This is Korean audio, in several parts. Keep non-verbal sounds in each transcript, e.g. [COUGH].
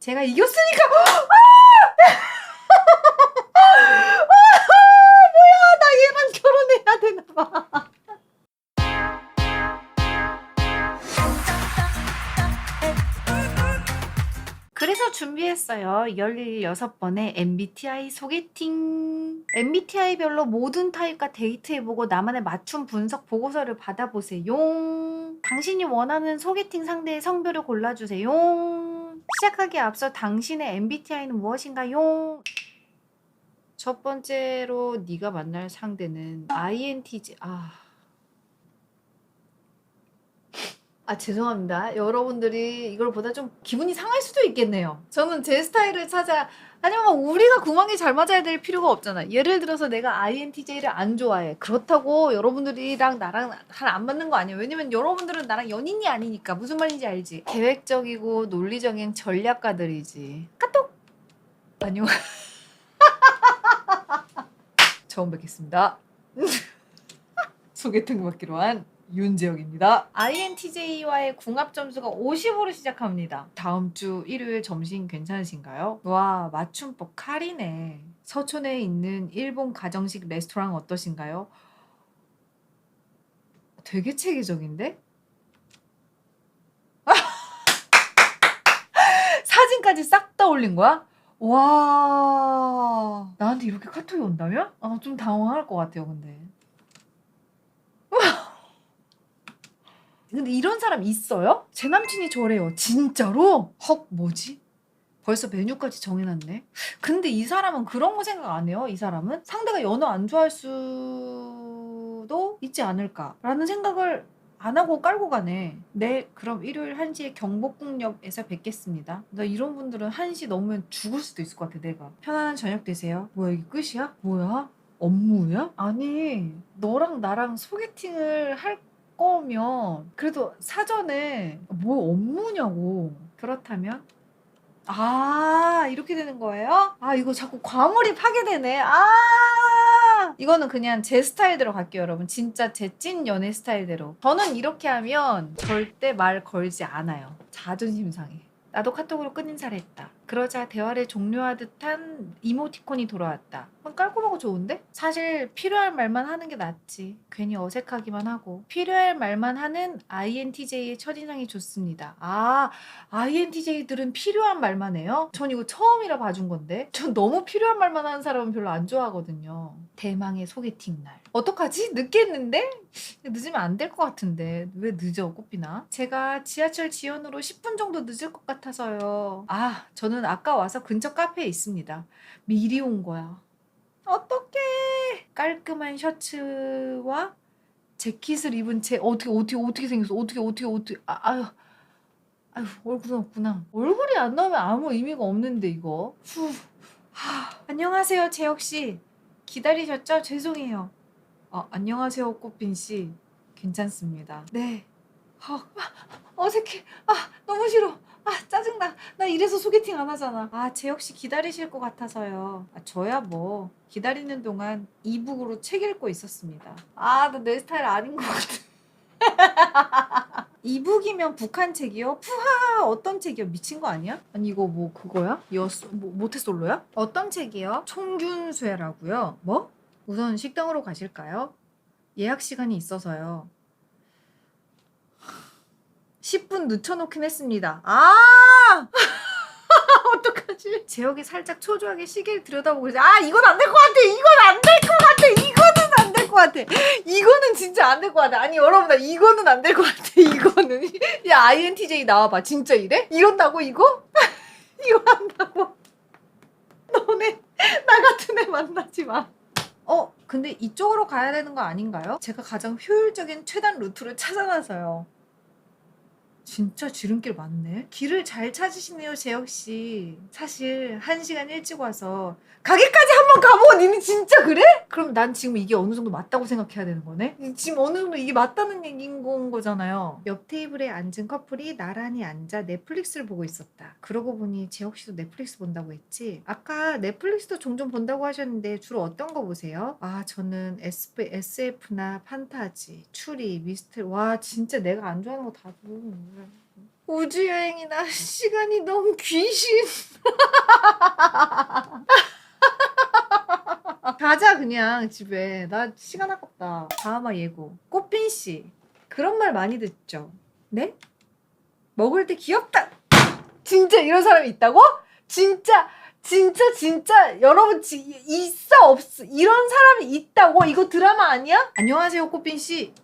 제가 이겼으니까 [GASPS] [LAUGHS] 뭐야 나 얘랑 결혼해야 되나 봐. 그래서 준비했어요. 16번의 MBTI 소개팅. MBTI별로 모든 타입과 데이트해보고 나만의 맞춤 분석 보고서를 받아보세요. 당신이 원하는 소개팅 상대의 성별을 골라주세요. 시작하기에 앞서 당신의 MBTI는 무엇인가요? 첫 번째로 네가 만날 상대는 INTJ. 아. 아 죄송합니다. 여러분들이 이걸 보다 좀 기분이 상할 수도 있겠네요. 저는 제 스타일을 찾아 아니면 뭐 우리가 궁합이 잘 맞아야 될 필요가 없잖아. 예를 들어서 내가 INTJ를 안 좋아해. 그렇다고 여러분들이랑 나랑 잘 안 맞는 거 아니에요. 왜냐면 여러분들은 나랑 연인이 아니니까 무슨 말인지 알지. 계획적이고 논리적인 전략가들이지. 까똑. 안녕. [LAUGHS] 처음 뵙겠습니다. [LAUGHS] 소개팅 받기로 한 윤재혁입니다. INTJ와의 궁합 점수가 50으로 시작합니다. 다음 주 일요일 점심 괜찮으신가요? 와, 맞춤법 칼이네. 서촌에 있는 일본 가정식 레스토랑 어떠신가요? 되게 체계적인데? [LAUGHS] 사진까지 싹 다 올린 거야? 와, 나한테 이렇게 카톡이 온다면? 아, 좀 당황할 것 같아요, 근데. 근데 이런 사람 있어요? 제 남친이 저래요. 진짜로? 헉, 뭐지? 벌써 메뉴까지 정해놨네. 근데 이 사람은 그런 거 생각 안 해요. 이 사람은 상대가 연어 안 좋아할 수도 있지 않을까라는 생각을 안 하고 깔고 가네. 네, 그럼 일요일 1시에 경복궁역에서 뵙겠습니다. 나 이런 분들은 1시 넘으면 죽을 수도 있을 것 같아, 내가. 편안한 저녁 되세요. 뭐야, 이게 끝이야? 뭐야? 업무야? 아니, 너랑 나랑 소개팅을 할 거면 그래도 사전에 뭐 업무냐고. 그렇다면 아, 이렇게 되는 거예요? 아, 이거 자꾸 과몰입하게 되네. 아, 이거는 그냥 제 스타일대로 갈게요, 여러분. 진짜 제 찐 연애 스타일대로. 저는 이렇게 하면 절대 말 걸지 않아요. 자존심 상해. 나도 카톡으로 끝인사를 했다. 그러자 대화를 종료하듯 한 이모티콘이 돌아왔다. 그럼 깔끔하고 좋은데? 사실 필요할 말만 하는 게 낫지. 괜히 어색하기만 하고. 필요할 말만 하는 INTJ의 첫인상이 좋습니다. 아, INTJ들은 필요한 말만 해요? 전 이거 처음이라 봐준 건데. 전 너무 필요한 말만 하는 사람은 별로 안 좋아하거든요. 대망의 소개팅 날. 어떡하지? 늦겠는데? 늦으면 안 될 것 같은데. 왜 늦어, 꽃비나? 제가 지하철 지연으로 10분 정도 늦을 것 같아서요. 아, 저는 아까 와서 근처 카페에 있습니다. 미리 온 거야. 어떡해. 깔끔한 셔츠와 재킷을 입은 채 어떻게 어떻게 어떻게 생겼어? 어떻게 어떻게 어떻게 아, 아유 아유 얼굴은 없구나. 얼굴이 안 나오면 아무 의미가 없는데 이거. 후. 하. 안녕하세요 재혁 씨. 기다리셨죠? 죄송해요. 어, 안녕하세요 꽃빈 씨. 괜찮습니다. 네. 어, 아, 어색해. 아 너무 싫어. 아 짜증나. 나 이래서 소개팅 안 하잖아. 아 재혁 씨 기다리실 것 같아서요. 아 저야 뭐 기다리는 동안 이북으로 책 읽고 있었습니다. 아 나 내 스타일 아닌 것 같아. [LAUGHS] 이북이면 북한 책이요? 푸하 어떤 책이요? 미친 거 아니야? 아니 이거 뭐 그거야? 여스 뭐 모태솔로야? 어떤 책이요? 총균쇠라고요. 뭐? 우선 식당으로 가실까요? 예약 시간이 있어서요. 10분 늦춰놓긴 했습니다. 아! [LAUGHS] 어떡하지? 재혁이 살짝 초조하게 시계를 들여다보고. 아, 이건 안 될 것 같아. 이건 안 될 것 같아. 이거는 안 될 것 같아. 이거는 진짜 안 될 것 같아. 아니, 여러분, 나 이거는 안 될 것 같아. 이거는. 야, INTJ 나와봐. 진짜 이래? 이런다고, 이거? [LAUGHS] 이거 한다고? 너네, 나 같은 애 만나지 마. 어, 근데 이쪽으로 가야 되는 거 아닌가요? 제가 가장 효율적인 최단 루트를 찾아놔서요. 진짜 지름길 많네. 길을 잘 찾으시네요, 재혁 씨. 사실 한 시간 일찍 와서 가게까지 한번 가보고 니는 진짜 그래? 그럼 난 지금 이게 어느 정도 맞다고 생각해야 되는 거네? 지금 어느 정도 이게 맞다는 얘기인 건 거잖아요. 옆 테이블에 앉은 커플이 나란히 앉아 넷플릭스를 보고 있었다. 그러고 보니 재혁 씨도 넷플릭스 본다고 했지? 아까 넷플릭스도 종종 본다고 하셨는데 주로 어떤 거 보세요? 아, 저는 SF, SF나 판타지, 추리, 미스터리. 와, 진짜 내가 안 좋아하는 거 다 보는. 우주 여행이나 시간이 너무 귀신. [LAUGHS] 가자 그냥 집에. 나 시간 아깝다. 다음화 예고. 꽃빈 씨 그런 말 많이 듣죠. 네? 먹을 때 귀엽다. 진짜 이런 사람이 있다고? 진짜 진짜 진짜 여러분 지, 있어 없어 이런 사람이 있다고 이거 드라마 아니야? 안녕하세요 꽃빈 씨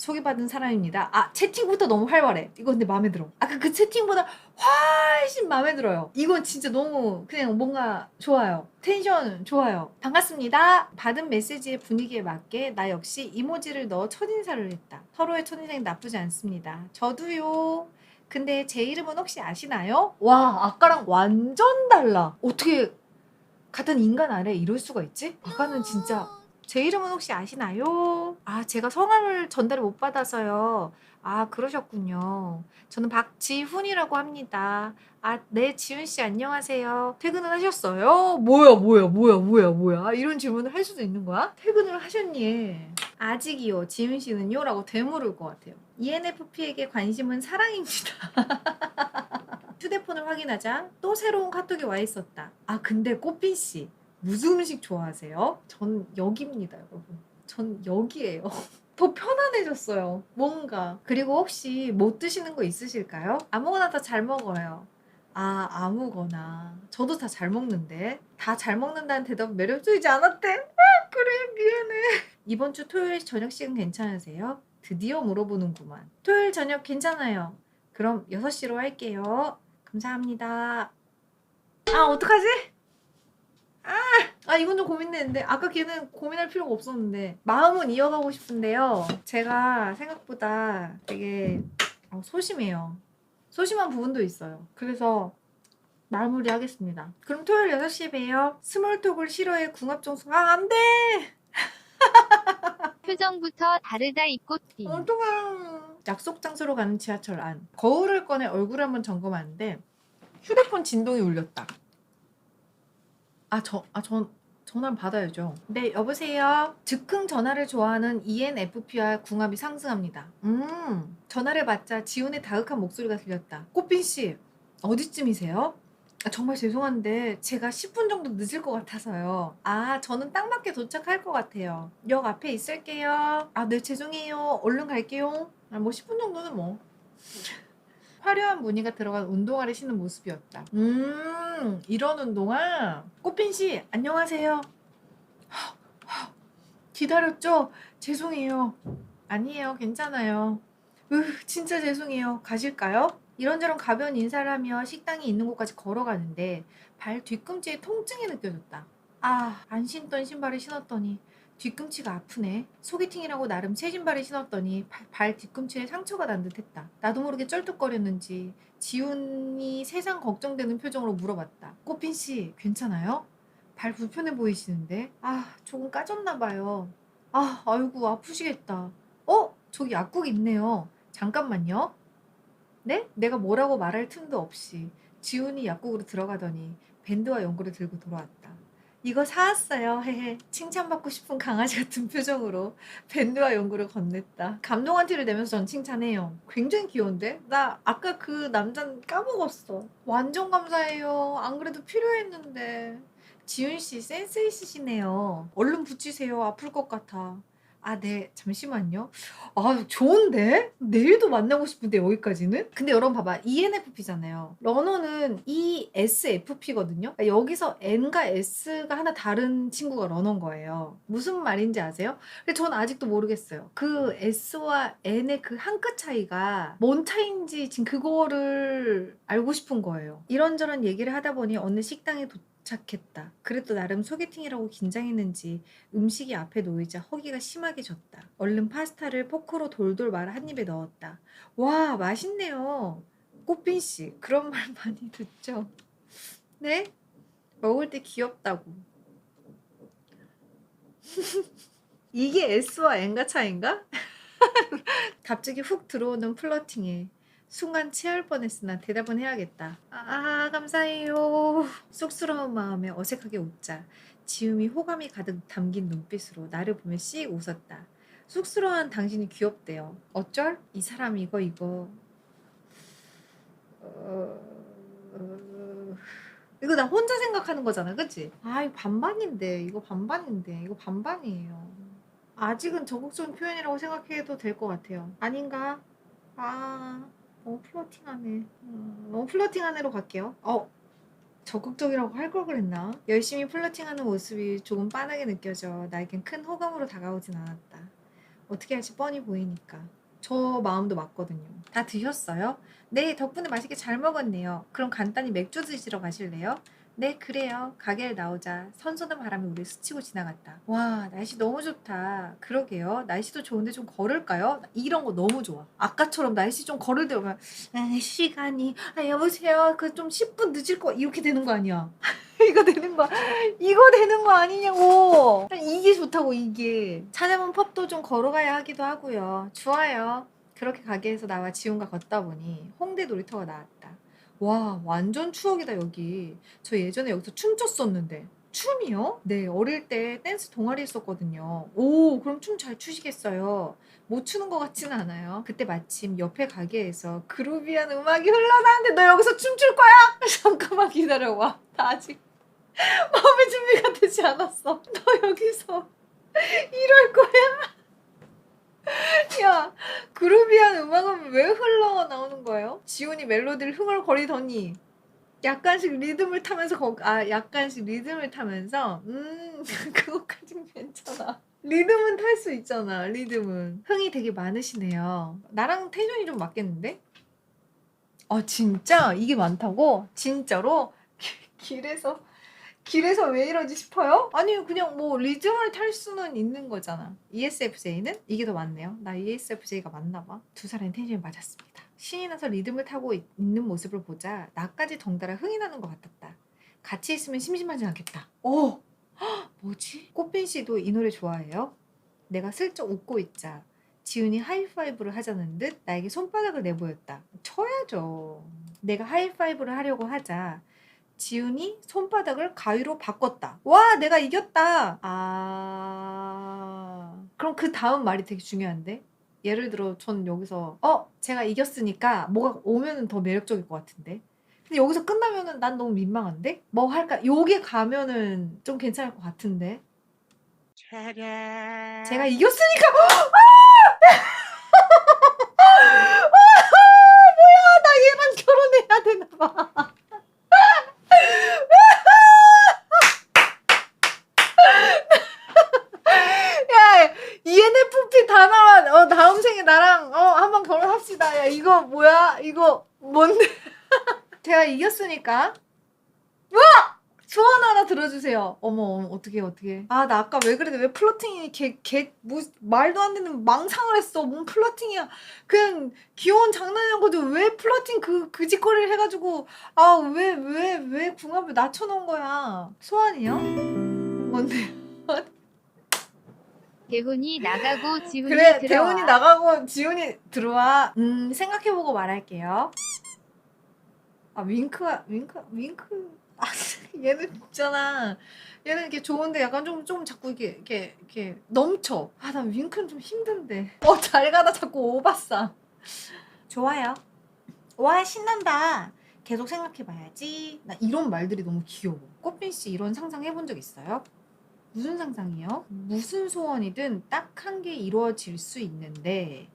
소개받은 사람입니다. 아 채팅부터 너무 활발해. 이거 근데 마음에 들어. 아까 그 채팅보다 훨씬 마음에 들어요. 이건 진짜 너무 그냥 뭔가 좋아요. 텐션 좋아요. 반갑습니다. 받은 메시지의 분위기에 맞게 나 역시 이모지를 넣어 첫인사를 했다. 서로의 첫인상이 나쁘지 않습니다. 저도요. 근데 제 이름은 혹시 아시나요? 와 아까랑 완전 달라. 어떻게 같은 인간 아래 이럴 수가 있지? 아까는 진짜 제 이름은 혹시 아시나요? 아, 제가 성함을 전달을 못 받아서요. 아, 그러셨군요. 저는 박지훈이라고 합니다. 아, 네, 지훈 씨 안녕하세요. 퇴근은 하셨어요? 뭐야, 뭐야, 뭐야, 뭐야, 뭐야. 이런 질문을 할 수도 있는 거야? 퇴근을 하셨니? 아직이요. 지훈 씨는요? 라고 되물을 것 같아요. ENFP에게 관심은 사랑입니다. [LAUGHS] 휴대폰을 확인하자 또 새로운 카톡이 와 있었다. 아, 근데 꽃빈 씨. 무슨 음식 좋아하세요? 전 여기입니다, 여러분. 전 여기예요. [LAUGHS] 더 편안해졌어요. 뭔가. 그리고 혹시 못 드시는 거 있으실까요? 아무거나 다 잘 먹어요. 아, 아무거나. 저도 다 잘 먹는데. 다 잘 먹는다는 대답은 매력적이지 않았대. 아, 그래, 미안해. 이번 주 토요일 저녁식은 괜찮으세요? 드디어 물어보는구만. 토요일 저녁 괜찮아요. 그럼 6시로 할게요. 감사합니다. 아, 어떡하지? 아 이건 좀 고민되는데 아까 걔는 고민할 필요가 없었는데 마음은 이어가고 싶은데요. 제가 생각보다 되게 어, 소심해요. 소심한 부분도 있어요. 그래서 마무리하겠습니다. 그럼 토요일 6시에 봬요. 스몰톡을 싫어해 궁합정수 아 안돼! [LAUGHS] 표정부터 다르다 이 꽃띠. 어떡해 약속 장소로 가는 지하철 안. 거울을 꺼내 얼굴 한번 점검하는데 휴대폰 진동이 울렸다 아 저 아 전 전화를 받아야죠. 네, 여보세요. 즉흥 전화를 좋아하는 ENFP와 궁합이 상승합니다. 음, 전화를 받자 지훈의 다흑한 목소리가 들렸다. 꽃빈 씨, 어디쯤이세요? 아, 정말 죄송한데 제가 10분 정도 늦을 것 같아서요. 아, 저는 딱 맞게 도착할 것 같아요. 역 앞에 있을게요. 아, 네, 죄송해요. 얼른 갈게요. 아, 뭐 10분 정도는 뭐. 화려한 무늬가 들어간 운동화를 신는 모습이었다. 음, 이런 운동화? 꽃빈 씨, 안녕하세요. 기다렸죠? 죄송해요. 아니에요, 괜찮아요. 으, 진짜 죄송해요. 가실까요? 이런저런 가벼운 인사를 하며 식당이 있는 곳까지 걸어가는데 발 뒤꿈치에 통증이 느껴졌다. 아, 안 신던 신발을 신었더니 뒤꿈치가 아프네. 소개팅이라고 나름 새 신발을 신었더니 발, 발 뒤꿈치에 상처가 난 듯했다. 나도 모르게 쩔뚝거렸는지 지훈이 세상 걱정되는 표정으로 물어봤다. 꽃빈 씨 괜찮아요? 발 불편해 보이시는데? 아 조금 까졌나 봐요. 아 아이고 아프시겠다. 어 저기 약국 있네요. 잠깐만요. 네? 내가 뭐라고 말할 틈도 없이 지훈이 약국으로 들어가더니 밴드와 연고를 들고 돌아왔다. 이거 사왔어요. 헤헤. 칭찬받고 싶은 강아지 같은 표정으로 밴드와 연구를 건넸다. 감동한 티를 내면서 전 칭찬해요. 굉장히 귀여운데? 나 아까 그 남자는 까먹었어. 완전 감사해요. 안 그래도 필요했는데. 지윤 씨 센스 있으시네요. 얼른 붙이세요. 아플 것 같아. 아, 네. 잠시만요. 아, 좋은데? 내일도 만나고 싶은데, 여기까지는? 근데 여러분 봐봐. ENFP잖아요. 러너는 ESFP거든요. 그러니까 여기서 N과 S가 하나 다른 친구가 러너인 거예요. 무슨 말인지 아세요? 근데 전 아직도 모르겠어요. 그 S와 N의 그 한 끗 차이가 뭔 차이인지 지금 그거를 알고 싶은 거예요. 이런저런 얘기를 하다 보니 어느 식당에 도 착했다. 그래도 나름 소개팅이라고 긴장했는지 음식이 앞에 놓이자 허기가 심하게 졌다. 얼른 파스타를 포크로 돌돌 말아 한 입에 넣었다. 와, 맛있네요. 꽃빈 씨, 그런 말 [LAUGHS] 많이 듣죠? 네? 먹을 때 귀엽다고. [LAUGHS] 이게 S와 N가 차인가? [LAUGHS] 갑자기 훅 들어오는 플러팅에 순간 체할 뻔했으나 대답은 해야겠다. 아, 감사해요. 쑥스러운 마음에 어색하게 웃자. 지음이 호감이 가득 담긴 눈빛으로 나를 보며 씩 웃었다. 쑥스러운 당신이 귀엽대요. 어쩔? 이 사람 이거 이거. 어, 이거 나 혼자 생각하는 거잖아, 그치? 아, 이거 반반인데, 이거 반반인데, 이거 반반이에요. 아직은 적극적인 표현이라고 생각해도 될 것 같아요. 아닌가? 아, 너무 플러팅하네. 음, 너무 플러팅하네로 갈게요. 어, 적극적이라고 할 걸 그랬나? 열심히 플러팅하는 모습이 조금 빤하게 느껴져 나에겐 큰 호감으로 다가오진 않았다. 어떻게 할지 뻔히 보이니까. 저 마음도 맞거든요. 다 드셨어요? 네, 덕분에 맛있게 잘 먹었네요. 그럼 간단히 맥주 드시러 가실래요? 네, 그래요. 가게를 나오자 선선한 바람이 우리 스치고 지나갔다. 와, 날씨 너무 좋다. 그러게요. 날씨도 좋은데 좀 걸을까요? 이런 거 너무 좋아. 아까처럼 날씨 좀 걸을 때 오면 아, 시간이 아, 여보세요. 그 좀 10분 늦을 거 이렇게 되는 거 아니야? [LAUGHS] 이거 되는 거 이거 되는 거 아니냐고. 이게 좋다고 이게. 찾아본 펍도 좀 걸어가야 하기도 하고요. 좋아요. 그렇게 가게에서 나와 지훈과 걷다 보니 홍대 놀이터가 나왔다. 와 완전 추억이다 여기. 저 예전에 여기서 춤췄었는데. 춤이요? 네, 어릴 때 댄스 동아리 했었거든요. 오, 그럼 춤 잘 추시겠어요. 못 추는 것 같지는 않아요. 그때 마침 옆에 가게에서 그루비한 음악이 흘러나는데 너 여기서 춤출 거야? [LAUGHS] 잠깐만 기다려봐. 나 아직 [LAUGHS] 마음의 준비가 되지 않았어. 너 여기서 [LAUGHS] 이럴 거야? [LAUGHS] 야, 그루비한 음악은 왜 흘러나오는 거예요? 지훈이 멜로디를 흥얼거리더니 약간씩 리듬을 타면서 거, 아 약간씩 리듬을 타면서 음 [LAUGHS] 그거까진 괜찮아 리듬은 탈 수 있잖아 리듬은 흥이 되게 많으시네요 나랑 텐션이 좀 맞겠는데? 아 진짜 이게 많다고? 진짜로? 길에서 길에서 왜 이러지 싶어요? 아니 그냥 뭐 리듬을 탈 수는 있는 거잖아. ESFJ는? 이게 더 많네요. 나 ESFJ가 맞나 봐 두 사람의 텐션이 맞았습니다. 신이 나서 리듬을 타고 있- 있는 모습을 보자 나까지 덩달아 흥이 나는 것 같았다. 같이 있으면 심심하지 않겠다. 오 헉, 뭐지? 꽃빈 씨도 이 노래 좋아해요? 내가 슬쩍 웃고 있자. 지훈이 하이파이브를 하자는 듯 나에게 손바닥을 내보였다. 쳐야죠. 내가 하이파이브를 하려고 하자 지훈이 손바닥을 가위로 바꿨다. 와, 내가 이겼다. 아. 그럼 그 다음 말이 되게 중요한데? 예를 들어, 전 여기서, 어, 제가 이겼으니까 뭐가 오면은 더 매력적일 것 같은데? 근데 여기서 끝나면은 난 너무 민망한데? 뭐 할까? 요게 가면은 좀 괜찮을 것 같은데? 제가 이겼으니까! [LAUGHS] 아, 뭐야, 나 얘랑 결혼해야 되나 봐. 야, ENFP 다 나와. 어, 다음 생에 나랑 어, 한번 결혼합시다. 야, 이거 뭐야? 이거 뭔데? 제가 이겼으니까. 와! 소원 하나 들어주세요. 어머, 어머, 어떻게, 어떻게. 아, 나 아까 왜 그래? 왜 플러팅이 개, 개, 뭐, 말도 안 되는 망상을 했어. 뭔 플러팅이야. 그냥 귀여운 장난이란 거지. 왜 플러팅 그, 그 짓거리를 해가지고, 아, 왜, 왜, 왜 궁합을 낮춰놓은 거야. 소원이요? 뭔데? [LAUGHS] 대훈이 나가고 지훈이 그래 들어와. 대훈이 나가고 지훈이 들어와 음 생각해보고 말할게요 아 윙크가 윙크 윙크. 아 [LAUGHS] 얘는 있잖아. 얘는 이렇게 좋은데 약간 좀 좀 자꾸 이렇게 이렇게 이렇게 넘쳐. 아나 윙크는 좀 힘든데. 어잘 가다 자꾸 오바싸. 좋아요. 와 신난다. 계속 생각해봐야지. 나 이런 말들이 너무 귀여워. 꽃빈 씨 이런 상상 해본 적 있어요? 무슨 상상이요? 무슨 소원이든 딱 한 개 이루어질 수 있는데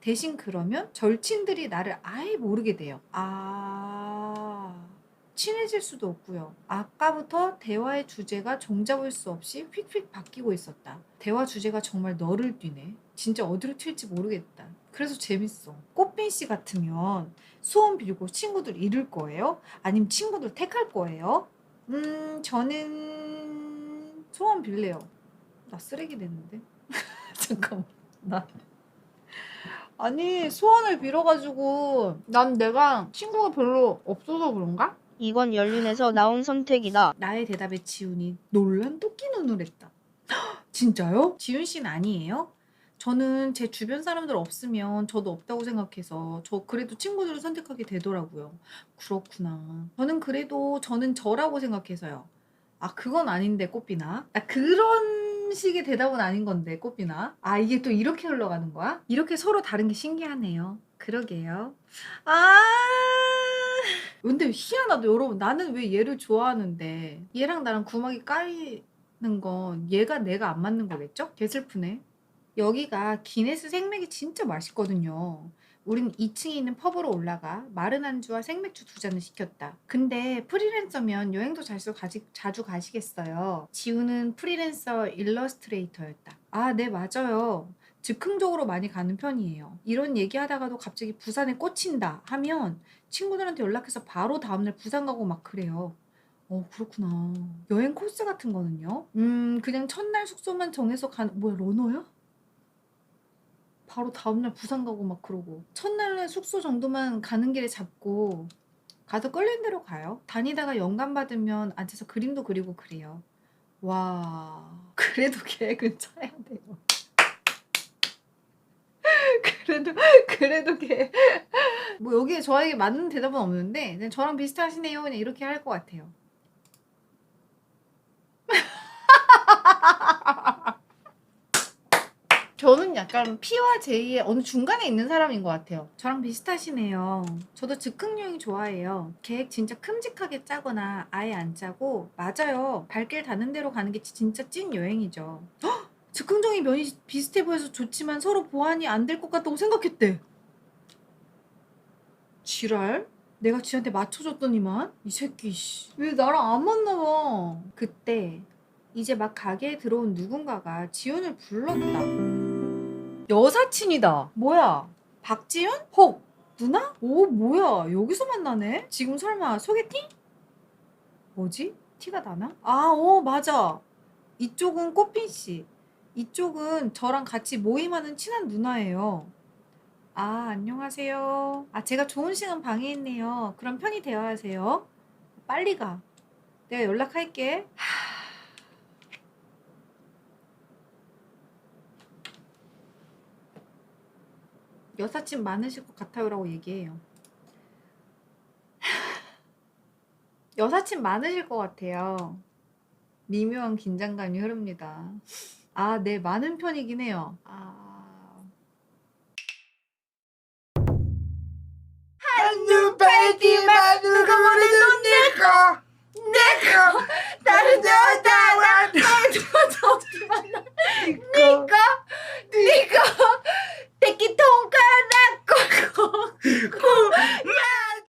대신 그러면 절친들이 나를 아예 모르게 돼요. 아 친해질 수도 없고요. 아까부터 대화의 주제가 종잡을 수 없이 휙휙 바뀌고 있었다. 대화 주제가 정말 너를 뛰네. 진짜 어디로 튈지 모르겠다. 그래서 재밌어. 꽃빈 씨 같으면 소원 빌고 친구들 잃을 거예요? 아니면 친구들 택할 거예요? 음, 저는 소원 빌래요. 나 쓰레기 됐는데. [LAUGHS] 잠깐만. 나 아니 소원을 빌어가지고 난 내가 친구가 별로 없어서 그런가? 이건 연륜에서 나온 선택이다. 나의 대답에 지훈이 놀란 토끼 눈을 했다. 헉, [GASPS] 진짜요? 지훈 씨는 아니에요? 저는 제 주변 사람들 없으면 저도 없다고 생각해서 저 그래도 친구들을 선택하게 되더라고요. 그렇구나. 저는 그래도 저는 저라고 생각해서요. 아 그건 아닌데 꽃비나. 아 그런 식의 대답은 아닌 건데 꽃비나. 아 이게 또 이렇게 흘러가는 거야? 이렇게 서로 다른 게 신기하네요. 그러게요. 아 근데 희한하다 여러분 나는 왜 얘를 좋아하는데 얘랑 나랑 구막이 까이는 건 얘가 내가 안 맞는 거겠죠? 개 슬프네 여기가 기네스 생맥이 진짜 맛있거든요 우린 2층에 있는 펍으로 올라가 마른 안주와 생맥주 두 잔을 시켰다. 근데 프리랜서면 여행도 자주, 가시, 자주 가시겠어요. 지우는 프리랜서 일러스트레이터였다. 아, 네, 맞아요. 즉흥적으로 많이 가는 편이에요. 이런 얘기하다가도 갑자기 부산에 꽂힌다 하면 친구들한테 연락해서 바로 다음날 부산 가고 막 그래요. 어, 그렇구나. 여행 코스 같은 거는요? 음, 그냥 첫날 숙소만 정해서 가는, 뭐야, 러너야? 바로 다음날 부산 가고 막 그러고. 첫날은 숙소 정도만 가는 길에 잡고 가서 끌린 대로 가요. 다니다가 영감 받으면 앉아서 그림도 그리고 그래요. 와, [LAUGHS] 그래도 계획은 짜야 돼요. [LAUGHS] 그래도 그래도 걔. 뭐 여기에 저에게 맞는 대답은 없는데 저랑 비슷하시네요. 그냥 이렇게 할 것 같아요. 저는 약간 P와 J의 어느 중간에 있는 사람인 것 같아요. 저랑 비슷하시네요. 저도 즉흥 여행 좋아해요. 계획 진짜 큼직하게 짜거나 아예 안 짜고 맞아요. 발길 닿는 대로 가는 게 진짜 찐 여행이죠. 헉! 즉흥적인 면이 비슷해 보여서 좋지만 서로 보완이 안 될 것 같다고 생각했대. 지랄? 내가 지한테 맞춰줬더니만 이 새끼 씨. 왜 나랑 안 맞나 봐. 그때 이제 막 가게에 들어온 누군가가 지훈을 불렀다. 여사친이다. 뭐야? 박지훈? 혹 누나? 오 뭐야? 여기서 만나네? 지금 설마 소개팅? 뭐지? 티가 나나? 아, 오 맞아. 이쪽은 꽃핀 씨. 이쪽은 저랑 같이 모임하는 친한 누나예요. 아, 안녕하세요. 아, 제가 좋은 시간 방해했네요. 그럼 편히 대화하세요. 빨리 가. 내가 연락할게. 하... 여사친 많으실 것 같아요라고 얘기해요. 여사친 많으실 것 같아요. 미묘한 긴장감이 흐릅니다. 아, 네, 많은 편이긴 해요. 아... 한눈 팔기만 누가 모르는 내꺼 내꺼 다른 여자와 내 저기 만나 니꺼 니꺼 適当かなここ。こ